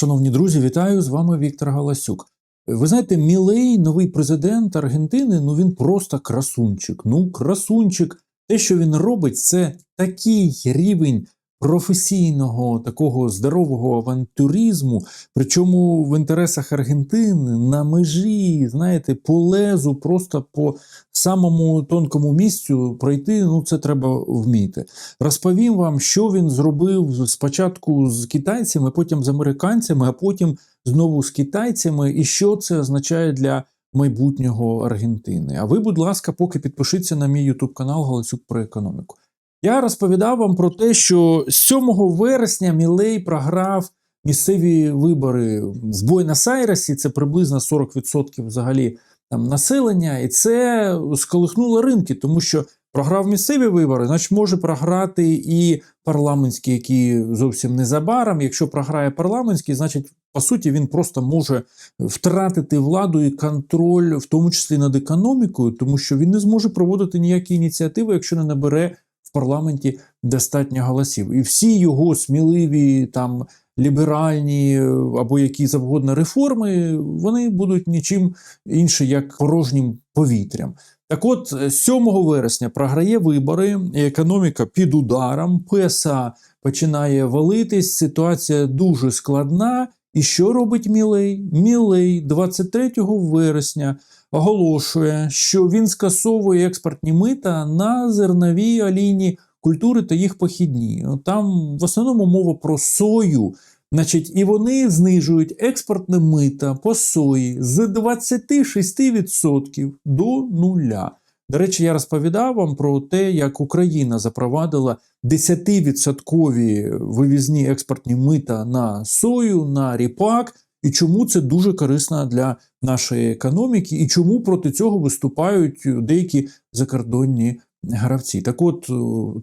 Шановні друзі, вітаю з вами Віктор Галасюк. Ви знаєте, Мілей, новий президент Аргентини, ну він просто красунчик. Ну, красунчик. Те, що він робить, це такий рівень професійного такого здорового авантюризму, причому в інтересах Аргентини на межі, знаєте, по лезу, просто по самому тонкому місцю пройти. Ну це треба вміти. Розповім вам, що він зробив спочатку з китайцями, потім з американцями, а потім знову з китайцями, і що це означає для майбутнього Аргентини. А ви, будь ласка, поки підпишіться на мій YouTube канал Галасюк про економіку. Я розповідав вам про те, що 7 вересня Мілей програв місцеві вибори в Буенос-Айресі, це приблизно 40% взагалі там населення, і це сколихнуло ринки, тому що програв місцеві вибори, значить може програти і парламентські, які зовсім незабаром. Якщо програє парламентський, значить, по суті, він просто може втратити владу і контроль, в тому числі над економікою, тому що він не зможе проводити ніякі ініціативи, якщо не набере в парламенті достатньо голосів. І всі його сміливі там. Ліберальні або які завгодно реформи, вони будуть нічим інше, як порожнім повітрям. Так от, 7 вересня програє вибори, економіка під ударом, ПСА починає валитись, ситуація дуже складна. І що робить Мілей? Мілей 23 вересня оголошує, що він скасовує експортні мита на зернові олійні культури та їх похідні. Там в основному мова про сою. Значить, і вони знижують експортне мита по сої з 26% до нуля. До речі, я розповідав вам про те, як Україна запровадила 10% вивізні експортні мита на сою, на ріпак, і чому це дуже корисно для нашої економіки, і чому проти цього виступають деякі закордонні гравці. Так от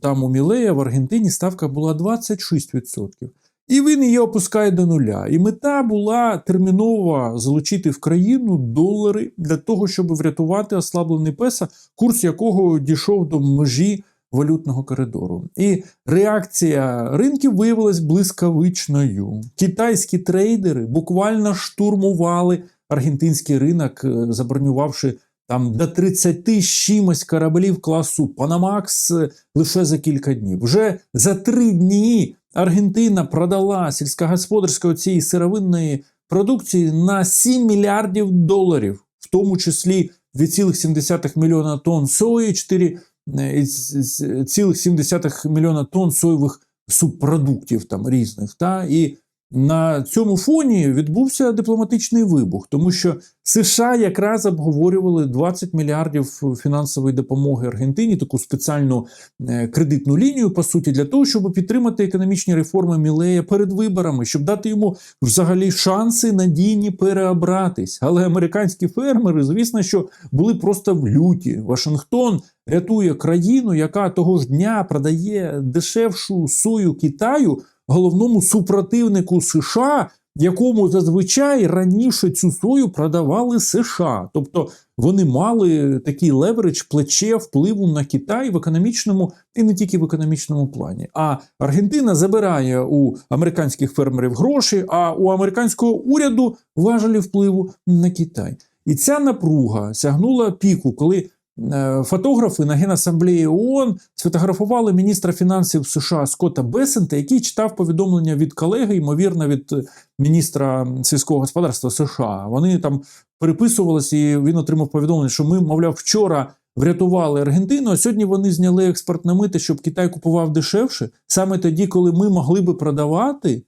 там у Мілея в Аргентині ставка була 26%. І він її опускає до нуля. І мета була терміново залучити в країну долари для того, щоб врятувати ослаблений песа, курс якого дійшов до межі валютного коридору. І реакція ринків виявилась блискавичною. Китайські трейдери буквально штурмували аргентинський ринок, забронювавши там до 30 чимось кораблів класу Панамакс лише за кілька днів. Вже за три дні. Аргентина продала сільськогосподарської цієї сировинної продукції на 7 мільярдів доларів, в тому числі 2,7 мільйона тонн сої, 4,7 мільйона тонн соєвих субпродуктів там різних. Та? І на цьому фоні відбувся дипломатичний вибух, тому що США якраз обговорювали 20 мільярдів фінансової допомоги Аргентині, таку спеціальну кредитну лінію, по суті, для того, щоб підтримати економічні реформи Мілея перед виборами, щоб дати йому взагалі шанси надійні переобратись. Але американські фермери, звісно, що були просто в люті. Вашингтон рятує країну, яка того ж дня продає дешевшу сою Китаю головному супротивнику США, якому зазвичай раніше цю сою продавали США. Тобто вони мали такий леверидж, плече впливу на Китай в економічному і не тільки в економічному плані. А Аргентина забирає у американських фермерів гроші, а у американського уряду важелі впливу на Китай. І ця напруга сягнула піку, коли Фотографи на Генасамблеї ООН сфотографували міністра фінансів США Скотта Бесента, який читав повідомлення від колеги, ймовірно, від міністра сільського господарства США. Вони там переписувалися, і він отримав повідомлення, що ми, мовляв, вчора врятували Аргентину, а сьогодні вони зняли експортне мити, щоб Китай купував дешевше, саме тоді, коли ми могли би продавати.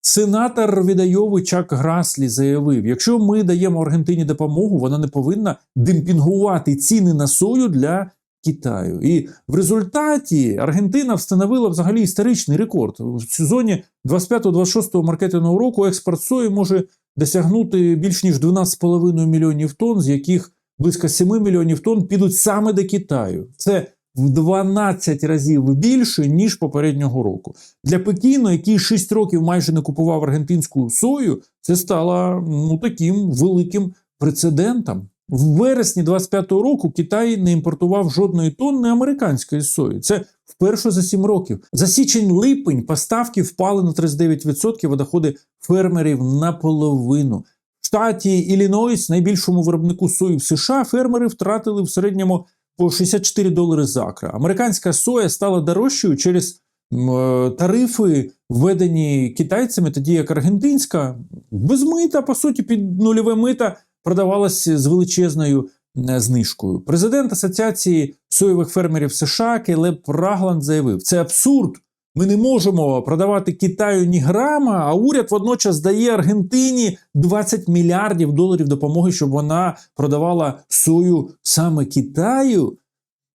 Сенатор відайовий Чак Граслі заявив: якщо ми даємо Аргентині допомогу, вона не повинна демпінгувати ціни на сою для Китаю. І в результаті Аргентина встановила взагалі історичний рекорд. В сезоні 25-26 маркетингового року експорт сої може досягнути більш ніж 12,5 мільйонів тонн, з яких близько 7 мільйонів тонн підуть саме до Китаю. Це в 12 разів більше, ніж попереднього року. Для Пекіну, який 6 років майже не купував аргентинську сою, це стало ну, таким великим прецедентом. В вересні 25-го року Китай не імпортував жодної тонни американської сої. Це вперше за 7 років. За січень-липень поставки впали на 39%, а доходи фермерів наполовину. В штаті Іллінойс, найбільшому виробнику сої в США, фермери втратили в середньому по 64 долари за акра. Американська соя стала дорожчою через е, тарифи, введені китайцями, тоді як аргентинська, без мита, по суті, під нульове мита продавалась з величезною знижкою. Президент Асоціації соєвих фермерів США Келеп Рагланд заявив: це абсурд. Ми не можемо продавати Китаю ні грама, а уряд водночас дає Аргентині 20 мільярдів доларів допомоги, щоб вона продавала сою саме Китаю.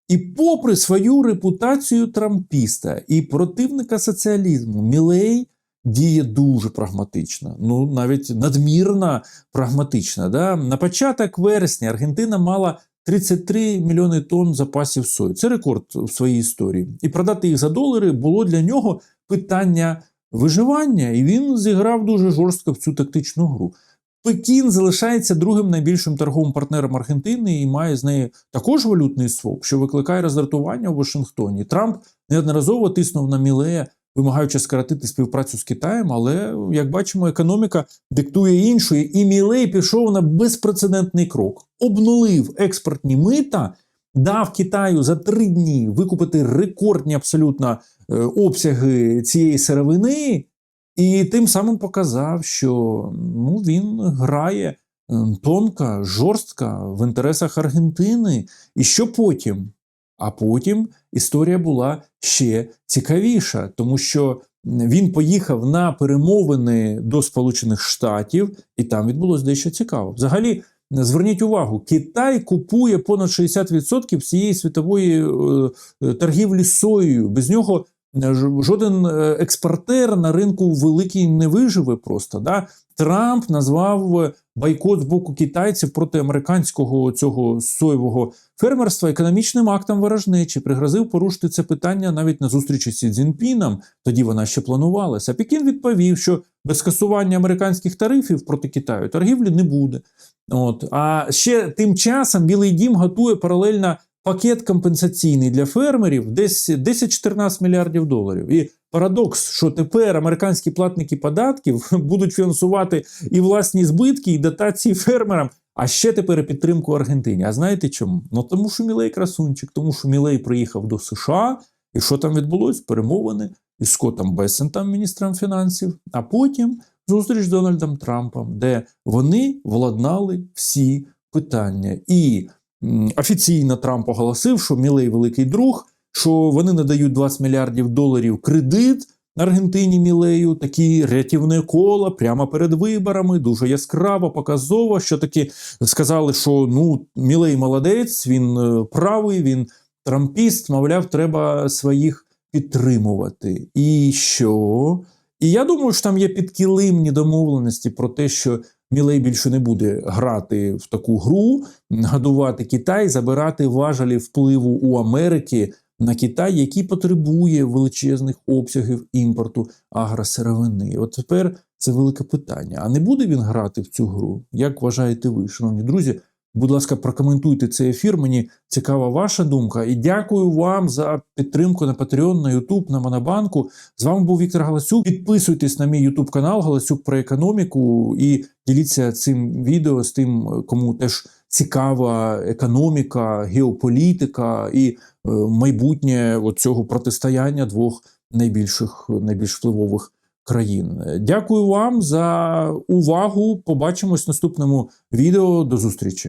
І попри свою репутацію трампіста і противника соціалізму, Мілей діє дуже прагматично, ну навіть надмірно прагматично. Да? На початок вересня Аргентина мала 33 мільйони тонн запасів сої. Це рекорд в своїй історії. І продати їх за долари було для нього питання виживання, і він зіграв дуже жорстко в цю тактичну гру. Пекін залишається другим найбільшим торговим партнером Аргентини і має з нею також валютний своп, що викликає роздратування у Вашингтоні. Трамп неодноразово тиснув на Мілея, вимагаючи скоротити співпрацю з Китаєм, але як бачимо, економіка диктує іншою, і Мілей пішов на безпрецедентний крок, обнулив експортні мита, дав Китаю за три дні викупити рекордні абсолютно е, обсяги цієї сировини. І тим самим показав, що ну, він грає е, тонко, жорстко в інтересах Аргентини. І що потім? А потім історія була ще цікавіша, тому що він поїхав на перемовини до Сполучених Штатів, і там відбулося дещо цікаво. Взагалі, зверніть увагу, Китай купує понад 60% всієї світової е, е, торгівлі соєю. Без нього жоден е, експортер на ринку великий не виживе просто. Да? Трамп назвав бойкот з боку китайців проти американського цього соєвого фермерства економічним актом ворожнечі, пригрозив порушити це питання навіть на зустрічі з Цзіньпіном, тоді вона ще планувалася. Пекін відповів, що без скасування американських тарифів проти Китаю торгівлі не буде. От. А ще тим часом Білий Дім готує паралельно пакет компенсаційний для фермерів десь 10-14 мільярдів доларів. І парадокс, що тепер американські платники податків будуть фінансувати і власні збитки, і дотації фермерам. А ще тепер підтримку Аргентині. А знаєте чому? Ну тому що Мілей красунчик, тому що Мілей приїхав до США, і що там відбулось? Перемовини із Скоттом Бесентом, міністром фінансів, а потім зустріч з Дональдом Трампом, де вони владнали всі питання. І офіційно Трамп оголосив, що Мілей великий друг, що вони надають 20 мільярдів доларів кредит Аргентині Мілею, такі рятівне коло прямо перед виборами, дуже яскраво, показово, що таки сказали, що ну Мілей молодець, він е, правий, він трампіст, мовляв, треба своїх підтримувати. І що? І я думаю, що там є підкилимні домовленості про те, що Мілей більше не буде грати в таку гру, годувати Китай, забирати важелі впливу у Америки на Китай, який потребує величезних обсягів імпорту агросировини. От тепер це велике питання. А не буде він грати в цю гру? Як вважаєте ви, шановні друзі? Будь ласка, прокоментуйте цей ефір. Мені цікава ваша думка. І дякую вам за підтримку на Patreon, на YouTube, на Монобанку. З вами був Віктор Галасюк. Підписуйтесь на мій YouTube канал Галасюк про економіку і діліться цим відео з тим, кому теж цікава економіка, геополітика і е, майбутнє цього протистояння двох найбільших найбільш впливових країн. Дякую вам за увагу. Побачимось в наступному відео. До зустрічі.